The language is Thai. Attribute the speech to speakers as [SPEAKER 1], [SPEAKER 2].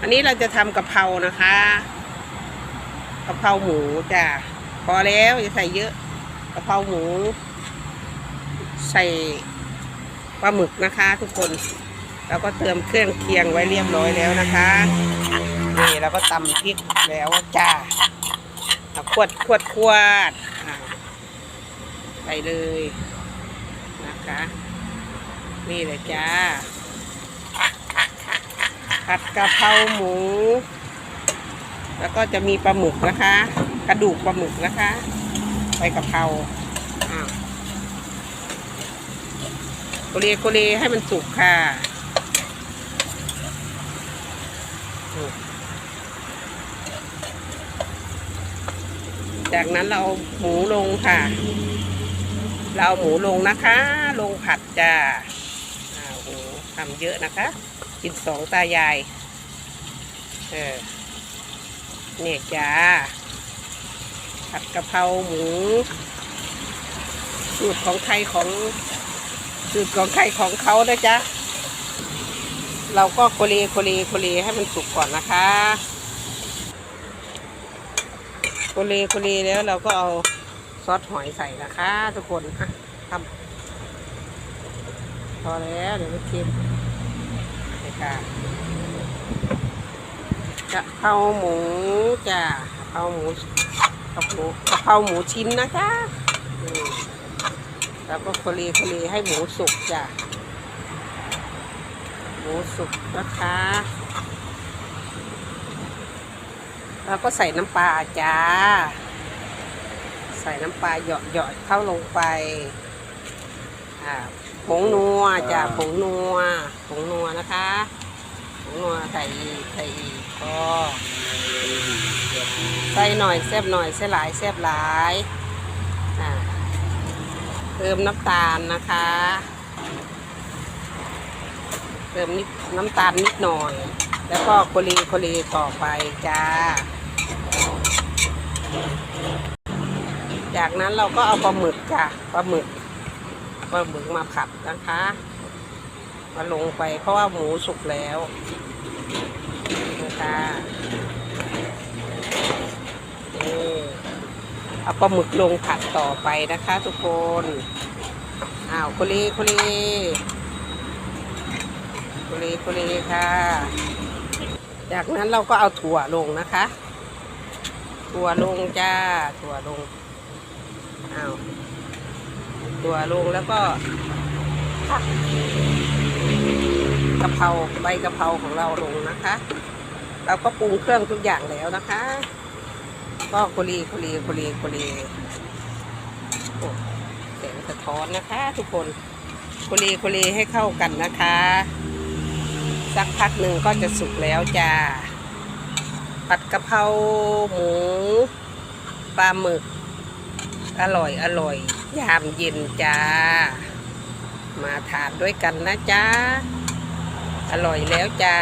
[SPEAKER 1] อันนี้เราจะทำกะเพรานะคะกะเพราหมูจ้ะพอแล้วอย่าใส่เยอะกะเพราหมู ใส่ปลาหมึกนะคะ ทุกคนเราก็เติมเครื่องเคียงไว้เรียบร้อยแล้วนะคะนี่เราก็ตำพริกแล้วจ้าขวดขวดขวดอ่าใส่เลยนะคะ นี่เลยจ้า ผัดกะเพราหมู แล้วก็จะมีปลาหมึกนะคะ กระดูกปลาหมึกนะคะใบกะเพราอ้าวโคเลโคเลให้มันสุกค่ะจากนั้นเราหมูลงค่ะ เราเอาหมูลงนะคะ ลงผัดจ้าอ้าวโหทำเยอะนะคะ กินสองตายาย เออเนี่ยจ้าผัดกะเพราหมูสูตรของใครของสูตรของใครของเขานะจ๊ะ เราก็โคเลโคเลโคเลให้มันสุกก่อนนะคะโคเลโคเลแล้วเราก็เอาซอสหอยใส่นะคะ ทุกคนอะทำพอแล้วเดี๋ยวไม่เค็ม นี่ค่ะกะเพราหมูจ้ะกะเพราหมูกะเพรากะเพราหมูชิ้นนะคะอืมแล้วก็โคลีโคลีให้หมูสุกจ้ะหมูสุกนะคะ แล้วก็ใส่น้ำปลาจ้า ใส่น้ำปลาหยอดหยอดเข้าลงไปอ่า ผงนัวจ้ะผงนัวผงนัวนะคะผงนัวใส่อีกใส่อีกก็ใส่หน่อยแซ่บหน่อยใส่หลายแซ่บหลายอ่าเติมน้ำตาลนะคะ เติมนิดน้ำตาลนิดหน่อย แล้วก็โคลีโคลีต่อไปจ้า จากนั้นเราก็เอาปลาหมึกจ้ะปลาหมึก ปลาหมึกมาผัดนะคะ มาลงไปเพราะว่าหมูสุกแล้วนะคะนี่เอาปลาหมึกลงผัดต่อไปนะคะ ทุกคนอ้าวโคลีโคลีโคลีโคลีค่ะ จากนั้นเราก็เอาถั่วลงนะคะ ถั่วลงจ้า ถั่วลงอ้าว ตัวลงแล้วก็ผักกะเพราใบกะเพราของเราลงนะคะ เราก็ปรุงเครื่องทุกอย่างแล้วนะคะ ก็โคลีโคลีโคลีโคลีโอ้แสงสะท้อนนะคะ ทุกคนโคลีโคลีให้เข้ากันนะคะ สักพักหนึ่งก็จะสุกแล้วจ้าผัดกะเพราหมูปลาหมึก อร่อยอร่อย ยามเย็นจ้า มาทานด้วยกันนะจ้า อร่อยแล้วจ้า